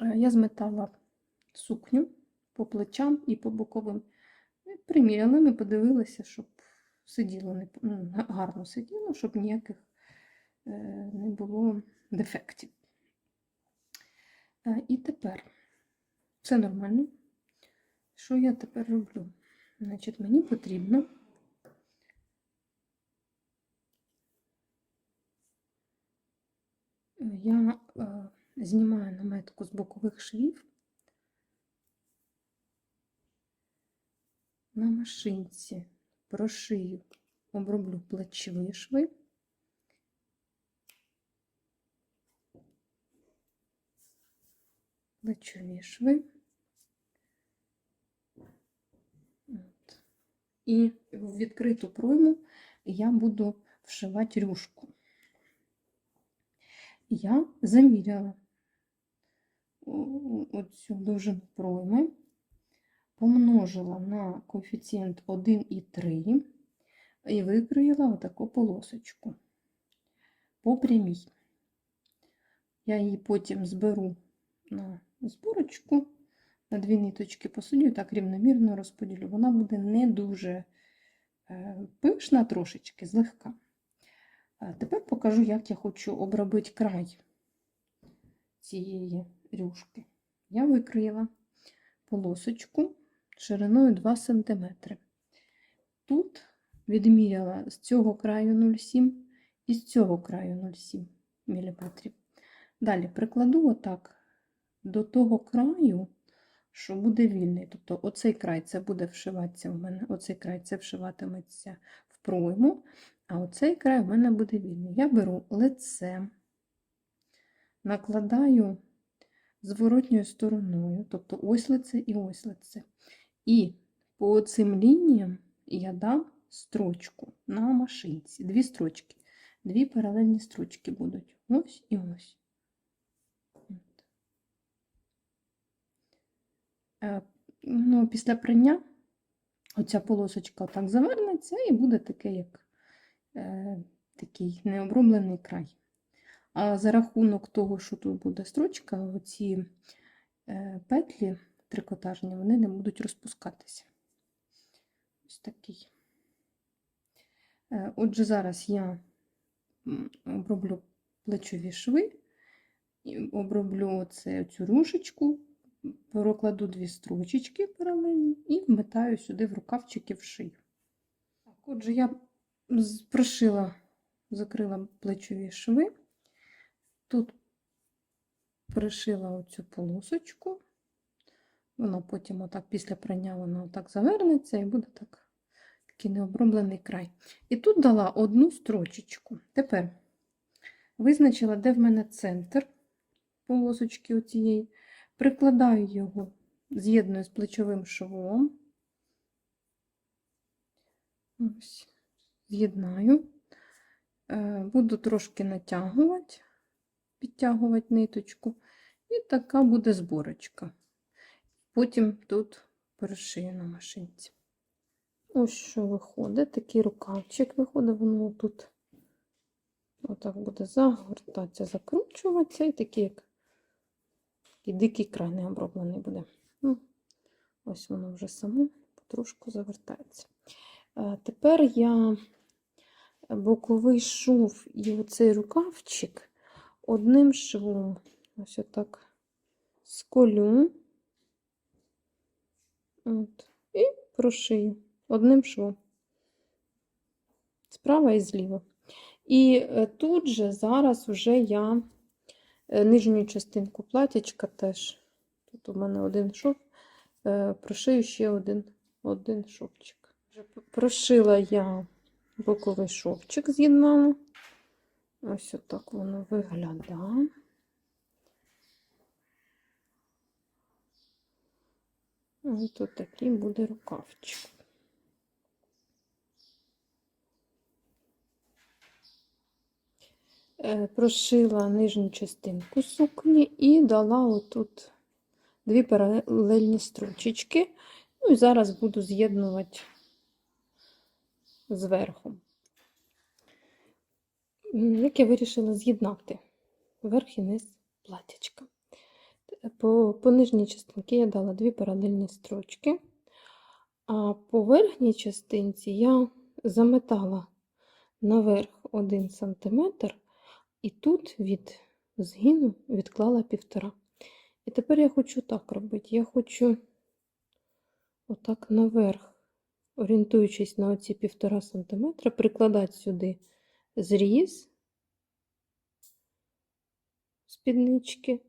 Е, Я зметала сукню по плечам і по боковим. І Приміряли, ми подивилися, щоб сиділо ну, гарно сиділо, щоб ніяких е, не було дефектів. Е, І тепер все нормально. Що я тепер роблю? Значить, мені потрібно я знімаю наметку з бокових швів на машинці, прошию, оброблю плечові шви. Плечові шви. От. І в відкриту пройму я буду вшивати рюшку. Я заміряла оцю довжину пройми, помножила на коефіцієнт 1,3 і викроїла отаку полосочку по прямій. Я її потім зберу на зборочку, на дві ниточки посадю і так рівномірно розподілю. Вона буде не дуже е, пишна, трошечки злегка. Тепер покажу, як я хочу обробити край цієї рюшки. Я викроїла полосочку шириною 2 см. Тут відміряла з цього краю 0,7 і з цього краю 0,7 мм. Далі прикладу отак до того краю, що буде вільний. Тобто оцей край це буде вшиватися в мене, оцей край це вшиватиметься в пройму, а оцей край у мене буде вільний. Я беру лице, накладаю зворотньою стороною, тобто ось лице і ось лице. І по цим лініям я дам строчку на машинці. Дві строчки. Дві паралельні строчки будуть. Ось і ось. Е, Ну, після прання оця полосочка так завернеться і буде таке, як е, такий необроблений край. А за рахунок того, що тут буде строчка, оці е, петлі трикотажні, вони не будуть розпускатися. Ось такий. Е, Отже, зараз я оброблю плечові шви, оброблю оце, цю рушечку, прокладу дві строчечки паралельні і вметаю сюди в рукавчики в шию. Отже, я прошила, закрила плечові шви. Тут пришила оцю полосочку. Вона потім, отак, після прання, вона отак завернеться і буде так, такий необроблений край. І тут дала одну строчечку. Тепер визначила, де в мене центр полосочки оцієї. Прикладаю його, з'єдную з плечовим швом. Ось, з'єднаю. Е, Буду трошки натягувати, підтягувати ниточку. І така буде зборочка. Потім тут перешию на машинці. Ось що виходить, такий рукавчик виходить, воно тут отак буде загортатися, закручуватися, і такий, як такий дикий край не оброблений буде. Ну, ось воно вже само потрошку завертається. Е, Тепер я боковий шов і оцей рукавчик одним швом ось отак сколю. От, і прошию одним швом. Справа і зліва. І е, тут же зараз вже я е, нижню частинку платячка теж. Тут у мене один шов, е, прошию ще один, один шовчик. Прошила я боковий шовчик з'єднала. Ось отак воно виглядає. Ось тут такий буде рукавчик. Е, Прошила нижню частинку сукні і дала отут дві паралельні строчечки. Ну і зараз буду з'єднувати зверху. Як я вирішила з'єднати верх і низ платячка. по, по нижній частинці я дала дві паралельні строчки, а по верхній частинці я заметала наверх 1 см, і тут від згину відклала півтора. І тепер я хочу так робити. Я хочу отак наверх, орієнтуючись на оці півтора сантиметра, прикладати сюди зріз спіднички.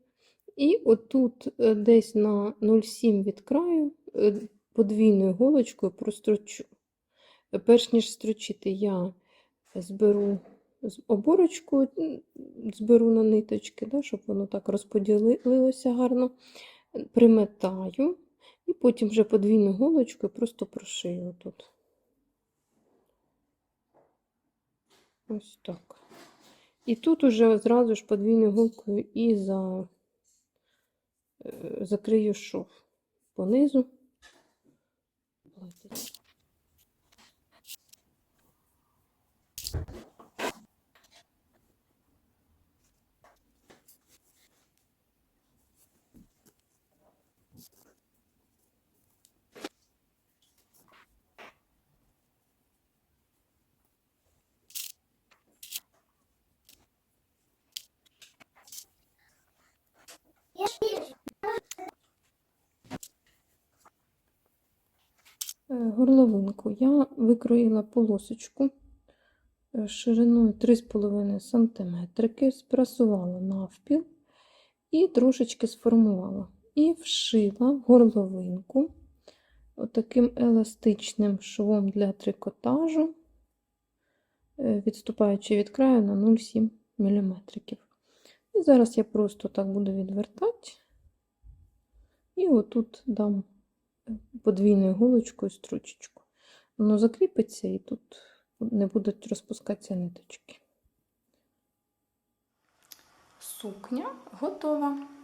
І отут е, десь на 0,7 від краю е, подвійною голочкою прострочу. Перш ніж строчити, я зберу оборочку, зберу на ниточки, да, щоб воно так розподілилося гарно. Приметаю і потім вже подвійною голочкою просто прошию тут. Ось так. І тут уже зразу ж подвійною гулкою і за, е, закрию шов понизу. платячка. Е, Горловинку я викроїла полосочку е, шириною 3,5 см, спрасувала навпіл і трошечки сформувала. І вшила горловинку отаким еластичним швом для трикотажу, е, відступаючи від краю на 0,7 мм. І зараз я просто так буду відвертати. І отут дам подвійною голочкою стручечку. Воно закріпиться і тут не будуть розпускатися ниточки. Сукня готова.